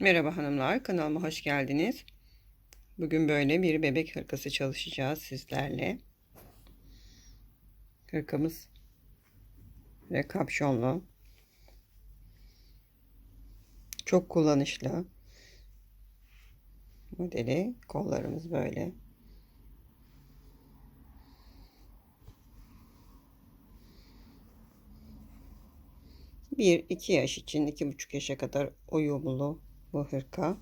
Merhaba hanımlar, kanalıma hoş geldiniz. Bugün böyle bir bebek hırkası çalışacağız sizlerle. Hırkamız ve kapşonlu. Çok kullanışlı. Modeli kollarımız böyle. Bir iki yaş için iki buçuk yaşa kadar uyumlu bu hırka.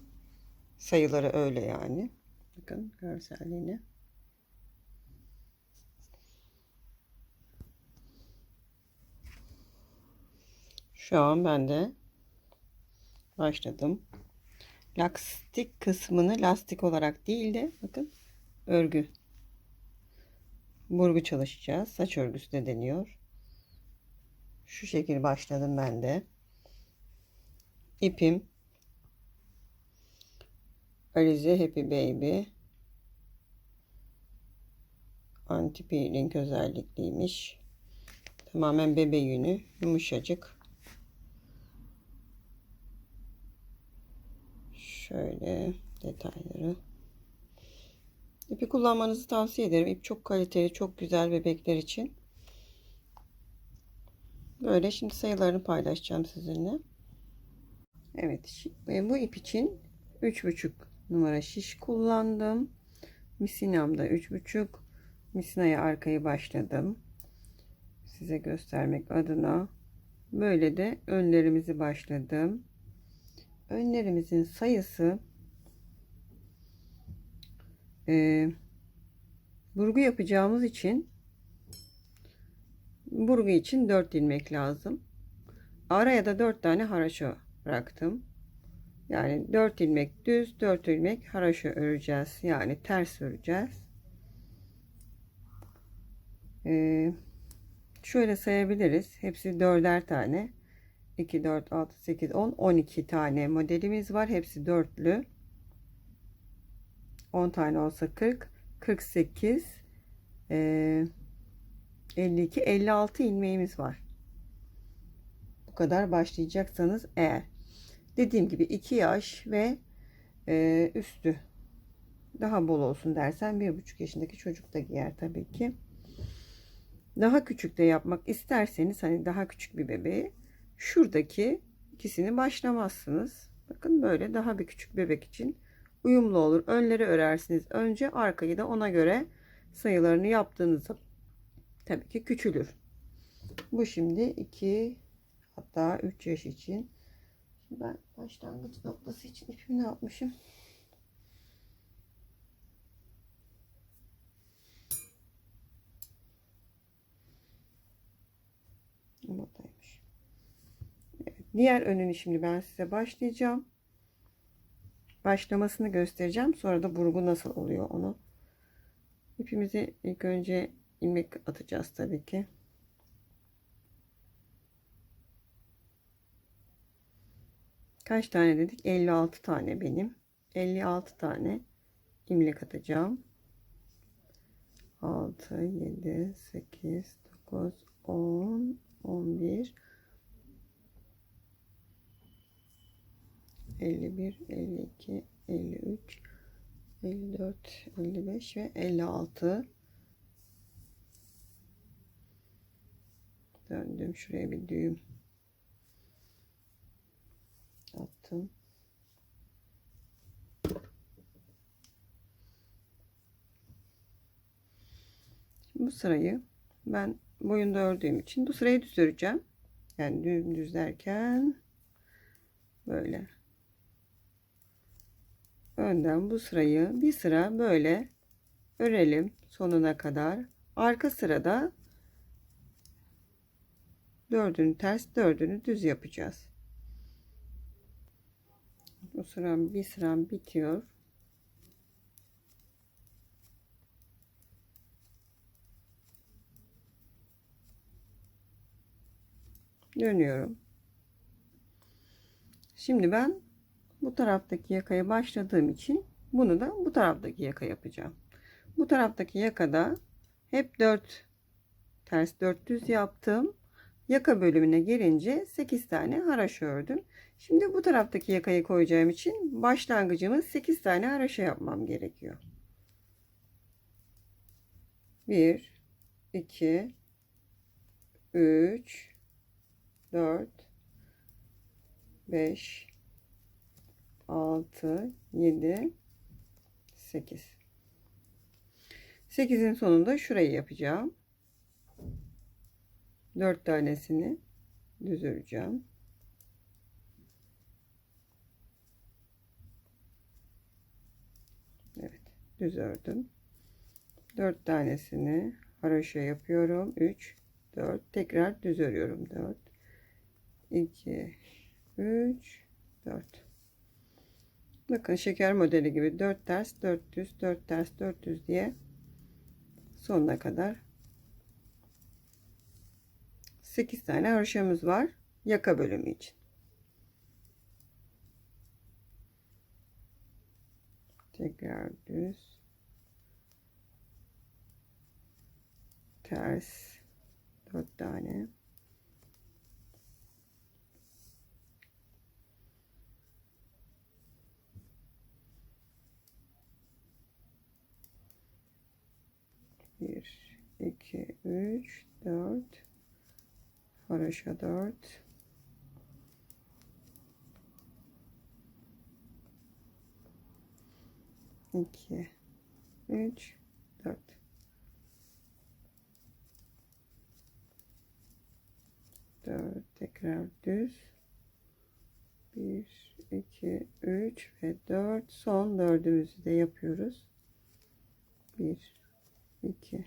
Sayıları öyle yani. Bakın görselliğine. Şu an ben de başladım. Lastik kısmını lastik olarak değil de bakın örgü. Burgu çalışacağız. Saç örgüsü de deniyor. Şu şekil başladım ben de. İpim Alize Happy Baby anti peeling özellikliymiş. Tamamen bebe yünü yumuşacık. Şöyle detayları. İpi kullanmanızı tavsiye ederim. İp çok kaliteli, çok güzel bebekler için. Böyle şimdi sayılarını paylaşacağım sizinle. Evet, bu ip için 3,5 numara şiş kullandım. Misinamda 3,5. Misinaya arkayı başladım. Size göstermek adına. Böyle de önlerimizi başladım. Önlerimizin sayısı e, burgu yapacağımız için burgu için 4 ilmek lazım. Araya da 4 tane haraşo bıraktım. Yani 4 ilmek düz, 4 ilmek haraşo öreceğiz. Yani ters öreceğiz. Ee, şöyle sayabiliriz. Hepsi dörder tane. 2, 4, 6, 8, 10, 12 tane modelimiz var. Hepsi dörtlü. 10 tane olsa 40, 48, e, 52, 56 ilmeğimiz var. Bu kadar başlayacaksanız eğer dediğim gibi 2 yaş ve e, üstü daha bol olsun dersen bir buçuk yaşındaki çocuk da giyer tabii ki. Daha küçük de yapmak isterseniz hani daha küçük bir bebeği şuradaki ikisini başlamazsınız. Bakın böyle daha bir küçük bebek için uyumlu olur. Önleri örersiniz önce arkayı da ona göre sayılarını yaptığınızda tabii ki küçülür. Bu şimdi 2 hatta 3 yaş için ben başlangıç noktası için ipimi ne yapmışım? Buradaymış. Evet, diğer önünü şimdi ben size başlayacağım. Başlamasını göstereceğim. Sonra da burgu nasıl oluyor onu. İpimizi ilk önce ilmek atacağız tabii ki. Kaç tane dedik? 56 tane benim. 56 tane imlek atacağım. 6, 7, 8, 9, 10, 11, 51, 52, 53, 54, 55 ve 56. Döndüm şuraya bir düğüm attım. Şimdi bu sırayı ben boyunda ördüğüm için bu sırayı düz öreceğim. Yani dümdüz derken böyle. Önden bu sırayı bir sıra böyle örelim sonuna kadar. Arka sırada dördünü ters dördünü düz yapacağız. Bu sıram bir sıram bitiyor. Dönüyorum. Şimdi ben bu taraftaki yakaya başladığım için bunu da bu taraftaki yaka yapacağım. Bu taraftaki yakada hep 4 ters 4 düz yaptım. Yaka bölümüne gelince 8 tane haraşo ördüm. Şimdi bu taraftaki yakayı koyacağım için başlangıcımız 8 tane haraşo yapmam gerekiyor. 1 2 3 4 5 6 7 8 8'in sonunda şurayı yapacağım. 4 tanesini düz öreceğim. Evet, düz ördüm. 4 tanesini haroşa yapıyorum. 3 4 tekrar düz örüyorum. 4 2 3 4 Bakın şeker modeli gibi 4 ters 4 düz 4 ters 4 düz diye sonuna kadar 8 tane haroşamız var yaka bölümü için. Tekrar düz. Ters. 4 tane. Bir iki üç dört haroşa dört. İki. Üç. Dört. 4 tekrar düz. 1 2 3 ve 4 son dördümüzü de yapıyoruz. 1 2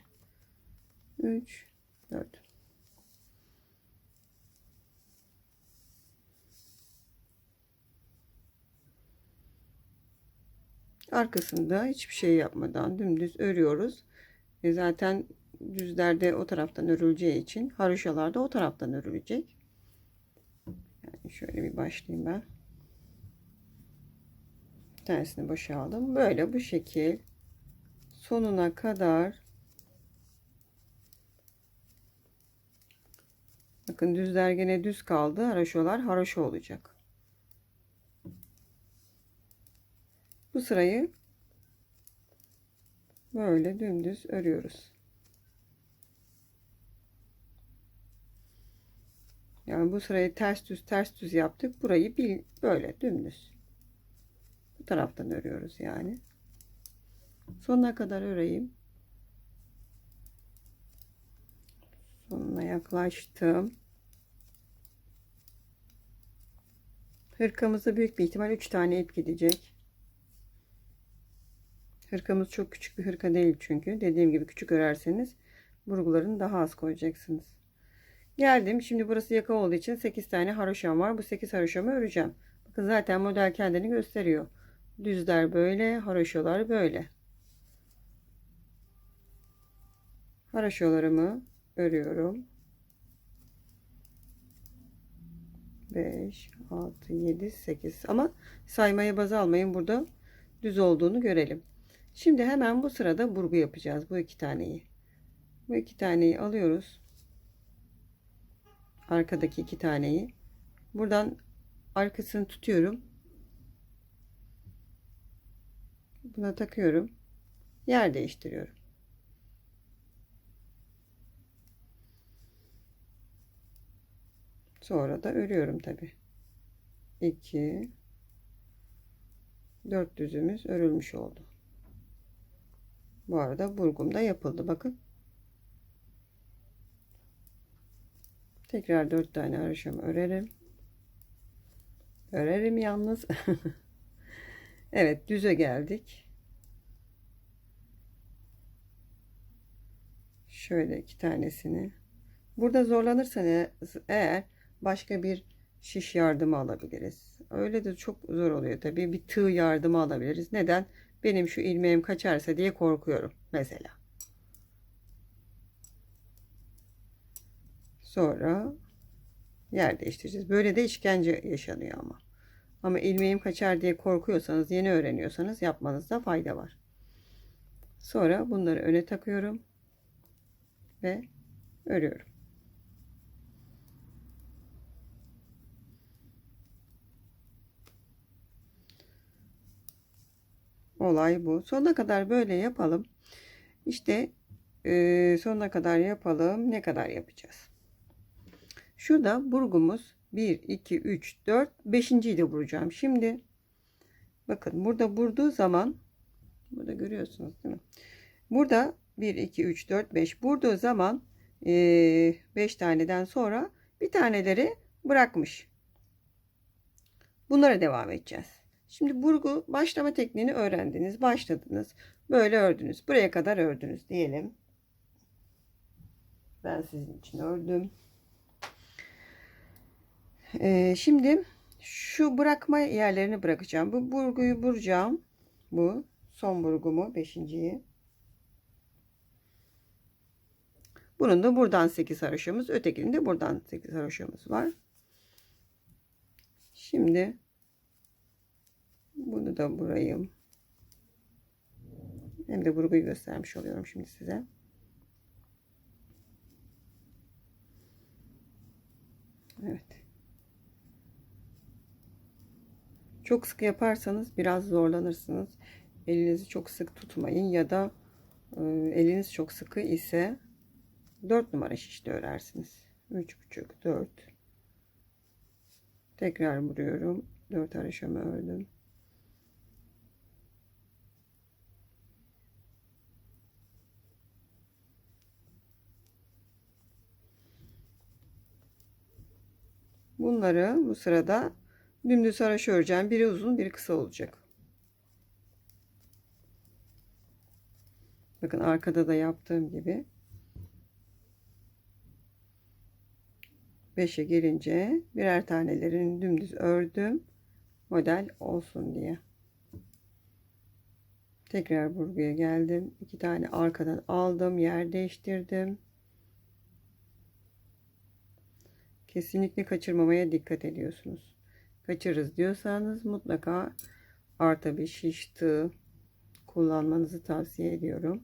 3 4 arkasında hiçbir şey yapmadan dümdüz örüyoruz e zaten düzlerde o taraftan örüleceği için haroşalar da o taraftan örülecek. Yani şöyle bir başlayayım ben. Tersini boşaldım. Böyle bu şekil sonuna kadar bakın düzler gene düz kaldı. Haroşalar haroşa olacak. Bu sırayı böyle dümdüz örüyoruz. Yani bu sırayı ters düz ters düz yaptık. Burayı bir böyle dümdüz. Bu taraftan örüyoruz yani. Sonuna kadar öreyim. Sonuna yaklaştım. Hırkamızda büyük bir ihtimal 3 tane ip gidecek. Hırkamız çok küçük bir hırka değil çünkü. Dediğim gibi küçük örerseniz burgularını daha az koyacaksınız. Geldim. Şimdi burası yaka olduğu için 8 tane haroşam var. Bu 8 haroşamı öreceğim. Bakın zaten model kendini gösteriyor. Düzler böyle, haroşalar böyle. Haroşalarımı örüyorum. 5, 6, 7, 8. Ama saymaya baz almayın. Burada düz olduğunu görelim. Şimdi hemen bu sırada burgu yapacağız. Bu iki taneyi. Bu iki taneyi alıyoruz. Arkadaki iki taneyi. Buradan arkasını tutuyorum. Buna takıyorum. Yer değiştiriyorum. Sonra da örüyorum tabi 2 4 düzümüz örülmüş oldu bu arada burgum da yapıldı bakın Tekrar dört tane haroşamı örerim. Örerim yalnız. evet düze geldik. Şöyle iki tanesini. Burada zorlanırsanız eğer başka bir şiş yardımı alabiliriz. Öyle de çok zor oluyor tabii. Bir tığ yardımı alabiliriz. Neden? Benim şu ilmeğim kaçarsa diye korkuyorum mesela. Sonra yer değiştireceğiz. Böyle de işkence yaşanıyor ama. Ama ilmeğim kaçar diye korkuyorsanız, yeni öğreniyorsanız yapmanızda fayda var. Sonra bunları öne takıyorum ve örüyorum. Olay bu. Sonuna kadar böyle yapalım. İşte e, sonuna kadar yapalım. Ne kadar yapacağız? Şurada burgumuz 1, 2, 3, 4, 5. de vuracağım. Şimdi bakın burada vurduğu zaman burada görüyorsunuz değil mi? Burada 1, 2, 3, 4, 5 vurduğu zaman 5 taneden sonra bir taneleri bırakmış. Bunlara devam edeceğiz. Şimdi burgu başlama tekniğini öğrendiniz. Başladınız. Böyle ördünüz. Buraya kadar ördünüz diyelim. Ben sizin için ördüm. Ee, şimdi şu bırakma yerlerini bırakacağım. Bu burguyu vuracağım. Bu son burgumu. Beşinciyi. Bunun da buradan 8 haroşamız. Ötekinin de buradan 8 haroşamız var. Şimdi bunu da burayım. Hem de burguyu göstermiş oluyorum şimdi size. Evet. Çok sıkı yaparsanız biraz zorlanırsınız. Elinizi çok sık tutmayın ya da e, eliniz çok sıkı ise 4 numara şişte örersiniz. 3,5 4 Tekrar vuruyorum. 4 haroşamı ördüm. Bunları bu sırada dümdüz haraşo öreceğim. Biri uzun, biri kısa olacak. Bakın arkada da yaptığım gibi. 5'e gelince birer tanelerini dümdüz ördüm. Model olsun diye. Tekrar buraya geldim. iki tane arkadan aldım. Yer değiştirdim. Kesinlikle kaçırmamaya dikkat ediyorsunuz. Kaçırırız diyorsanız mutlaka arta bir şiş kullanmanızı tavsiye ediyorum.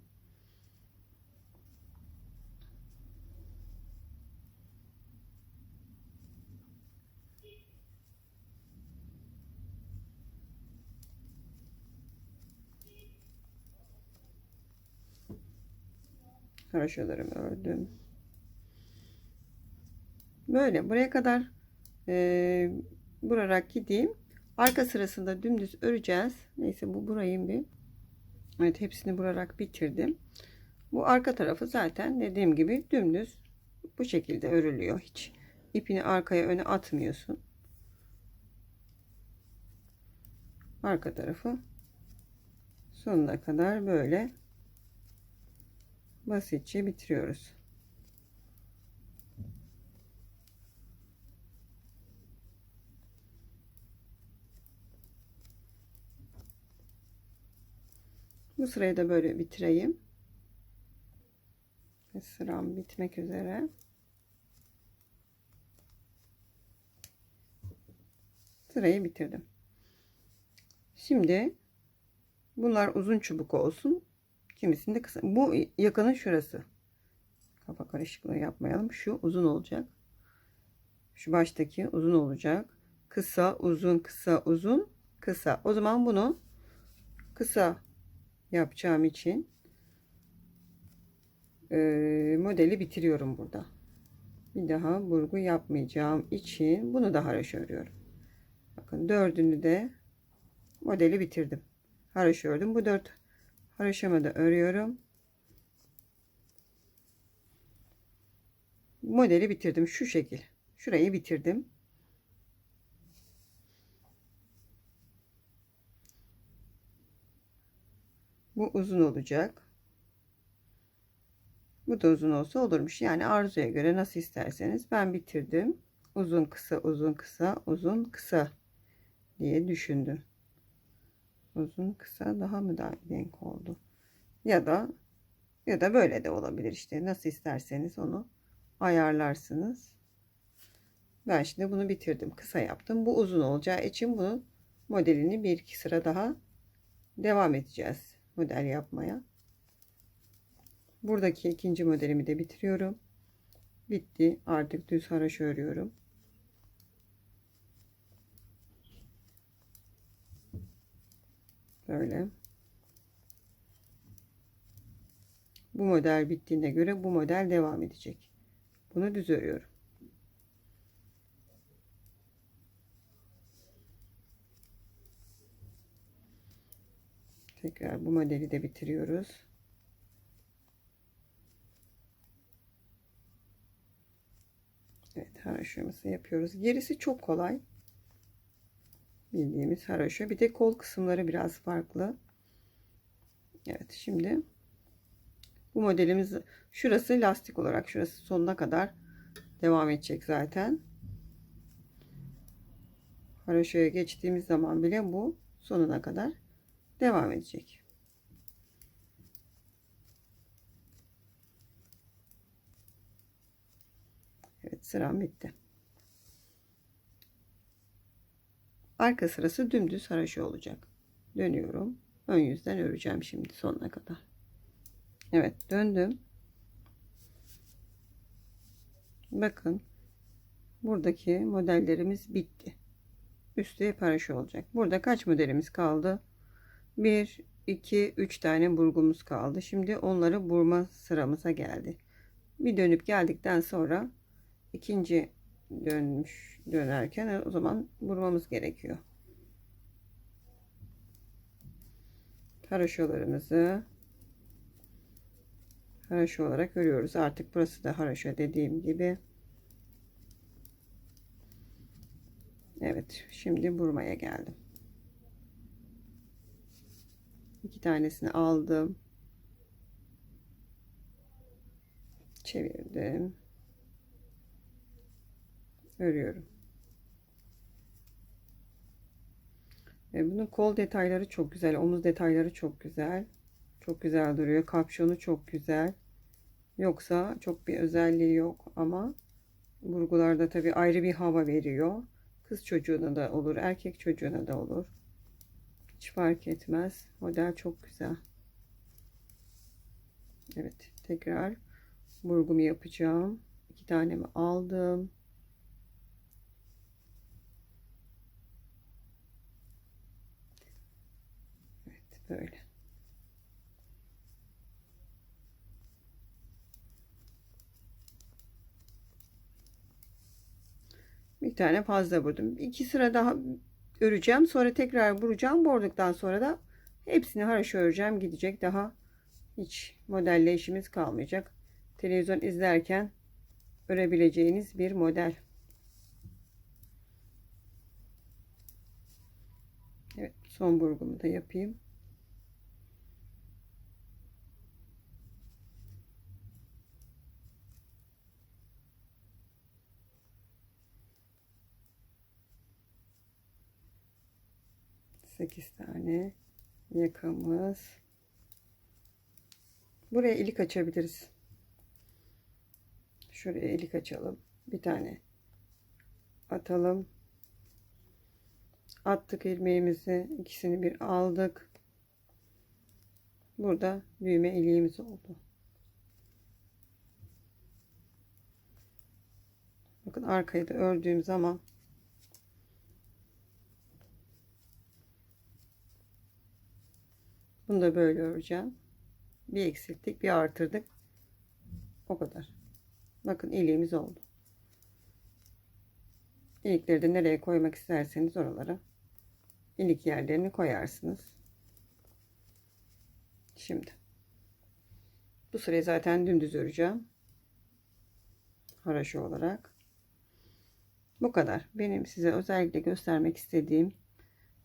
haroşalarımı ördüm. Böyle buraya kadar e, vurarak gideyim. Arka sırasında dümdüz öreceğiz. Neyse bu burayı bir Evet hepsini vurarak bitirdim. Bu arka tarafı zaten dediğim gibi dümdüz bu şekilde örülüyor. Hiç ipini arkaya öne atmıyorsun. Arka tarafı sonuna kadar böyle basitçe bitiriyoruz. Bu sırayı da böyle bitireyim. Sıram bitmek üzere. Sırayı bitirdim. Şimdi bunlar uzun çubuk olsun. Kimisinde kısa. Bu yakanın şurası. Kafa karışıklığı yapmayalım. Şu uzun olacak. Şu baştaki uzun olacak. Kısa, uzun, kısa, uzun, kısa. O zaman bunu kısa yapacağım için e, modeli bitiriyorum burada. Bir daha burgu yapmayacağım için bunu da haraş örüyorum. Bakın dördünü de modeli bitirdim. Haraş ördüm. Bu dört haroşamı da örüyorum. Modeli bitirdim şu şekil. Şurayı bitirdim. Bu uzun olacak. Bu da uzun olsa olurmuş. Yani arzuya göre nasıl isterseniz ben bitirdim. Uzun kısa uzun kısa uzun kısa diye düşündüm. Uzun kısa daha mı da denk oldu? Ya da ya da böyle de olabilir işte. Nasıl isterseniz onu ayarlarsınız. Ben şimdi bunu bitirdim. Kısa yaptım. Bu uzun olacağı için bunu modelini bir iki sıra daha devam edeceğiz model yapmaya. Buradaki ikinci modelimi de bitiriyorum. Bitti. Artık düz haraş örüyorum. Böyle. Bu model bittiğine göre bu model devam edecek. Bunu düz örüyorum. Tekrar bu modeli de bitiriyoruz. Evet haraşomuzu yapıyoruz. Gerisi çok kolay. Bildiğimiz haraşo. Bir de kol kısımları biraz farklı. Evet şimdi bu modelimiz şurası lastik olarak şurası sonuna kadar devam edecek zaten. Haraşoya geçtiğimiz zaman bile bu sonuna kadar devam edecek. Evet sıram bitti. Arka sırası dümdüz haraşo olacak. Dönüyorum. Ön yüzden öreceğim şimdi sonuna kadar. Evet döndüm. Bakın buradaki modellerimiz bitti. Üstü hep haraşo olacak. Burada kaç modelimiz kaldı? 1, 2, 3 tane burgumuz kaldı. Şimdi onları burma sıramıza geldi. Bir dönüp geldikten sonra ikinci dönmüş dönerken o zaman vurmamız gerekiyor. Haraşolarımızı haraşo olarak örüyoruz. Artık burası da haraşo dediğim gibi. Evet, şimdi burmaya geldim. İki tanesini aldım. Çevirdim örüyorum. Ve bunun kol detayları çok güzel. Omuz detayları çok güzel. Çok güzel duruyor. Kapşonu çok güzel. Yoksa çok bir özelliği yok ama burgularda tabi ayrı bir hava veriyor. Kız çocuğuna da olur, erkek çocuğuna da olur. Hiç fark etmez. Model çok güzel. Evet, tekrar burgumu yapacağım. İki tanemi aldım. Böyle. Bir tane fazla vurdum. İki sıra daha öreceğim. Sonra tekrar vuracağım. Vurduktan sonra da hepsini haraşo öreceğim. Gidecek. Daha hiç modelle işimiz kalmayacak. Televizyon izlerken örebileceğiniz bir model. Evet, son burgumu da yapayım. Sekiz tane yakamız. Buraya ilik açabiliriz. Şuraya ilik açalım. Bir tane atalım. Attık ilmeğimizi. ikisini bir aldık. Burada düğme iliğimiz oldu. Bakın arkayı da ördüğüm zaman bunu da böyle öreceğim. Bir eksilttik, bir artırdık. O kadar. Bakın iliğimiz oldu. İlikleri de nereye koymak isterseniz oralara ilik yerlerini koyarsınız. Şimdi bu sırayı zaten dümdüz öreceğim. Haraşo olarak. Bu kadar. Benim size özellikle göstermek istediğim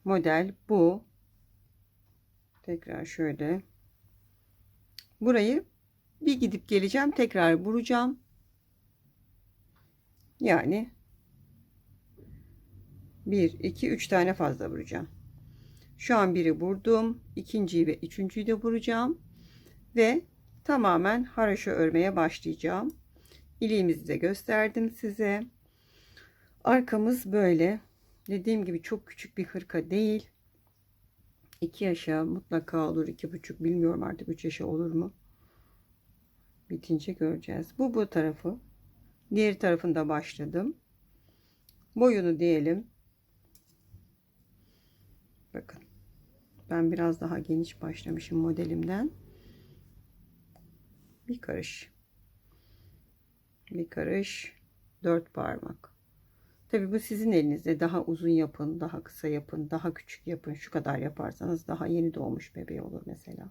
model bu. Tekrar şöyle. Burayı bir gidip geleceğim. Tekrar vuracağım. Yani 1, 2, 3 tane fazla vuracağım. Şu an biri vurdum. ikinciyi ve üçüncüyü de vuracağım. Ve tamamen haraşo örmeye başlayacağım. İliğimizi de gösterdim size. Arkamız böyle. Dediğim gibi çok küçük bir hırka değil. 2 yaşa mutlaka olur. iki buçuk bilmiyorum artık 3 yaşa olur mu? Bitince göreceğiz. Bu bu tarafı. Diğer tarafında başladım. Boyunu diyelim. Bakın. Ben biraz daha geniş başlamışım modelimden. Bir karış. Bir karış. Dört parmak. Tabi bu sizin elinizde. Daha uzun yapın, daha kısa yapın, daha küçük yapın. Şu kadar yaparsanız daha yeni doğmuş bebeği olur mesela.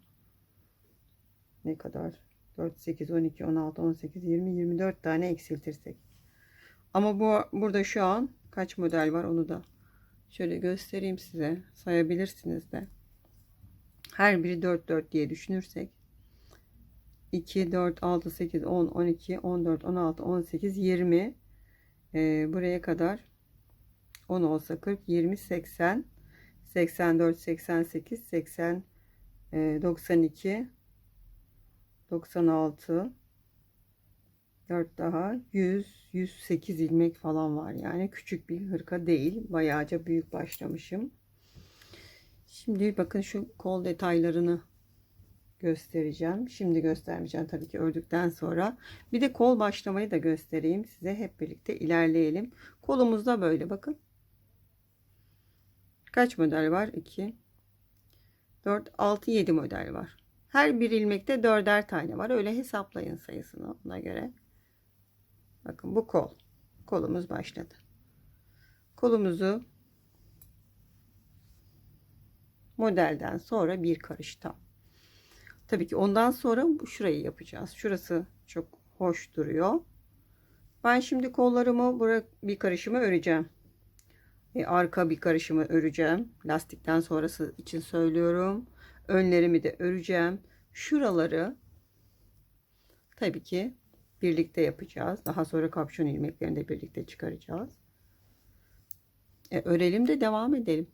Ne kadar? 4, 8, 12, 16, 18, 20, 24 tane eksiltirsek. Ama bu burada şu an kaç model var onu da şöyle göstereyim size. Sayabilirsiniz de. Her biri 4 4 diye düşünürsek 2 4 6 8 10 12 14 16 18 20 ee, buraya kadar 10 olsa 40 20 80 84 88 80 e, 92 96 4 daha 100 108 ilmek falan var. Yani küçük bir hırka değil. Bayağıca büyük başlamışım. Şimdi bakın şu kol detaylarını göstereceğim. Şimdi göstermeyeceğim tabii ki ördükten sonra. Bir de kol başlamayı da göstereyim size. Hep birlikte ilerleyelim. Kolumuzda böyle. Bakın. Kaç model var? 2 4 6 7 model var. Her bir ilmekte dörder tane var. Öyle hesaplayın sayısını ona göre. Bakın bu kol. Kolumuz başladı. Kolumuzu modelden sonra bir karış tam. Tabii ki ondan sonra şurayı yapacağız. Şurası çok hoş duruyor. Ben şimdi kollarımı bırak bir karışımı öreceğim. E, arka bir karışımı öreceğim. Lastikten sonrası için söylüyorum. Önlerimi de öreceğim. Şuraları tabii ki birlikte yapacağız. Daha sonra kapşon ilmeklerini de birlikte çıkaracağız. E, örelim de devam edelim.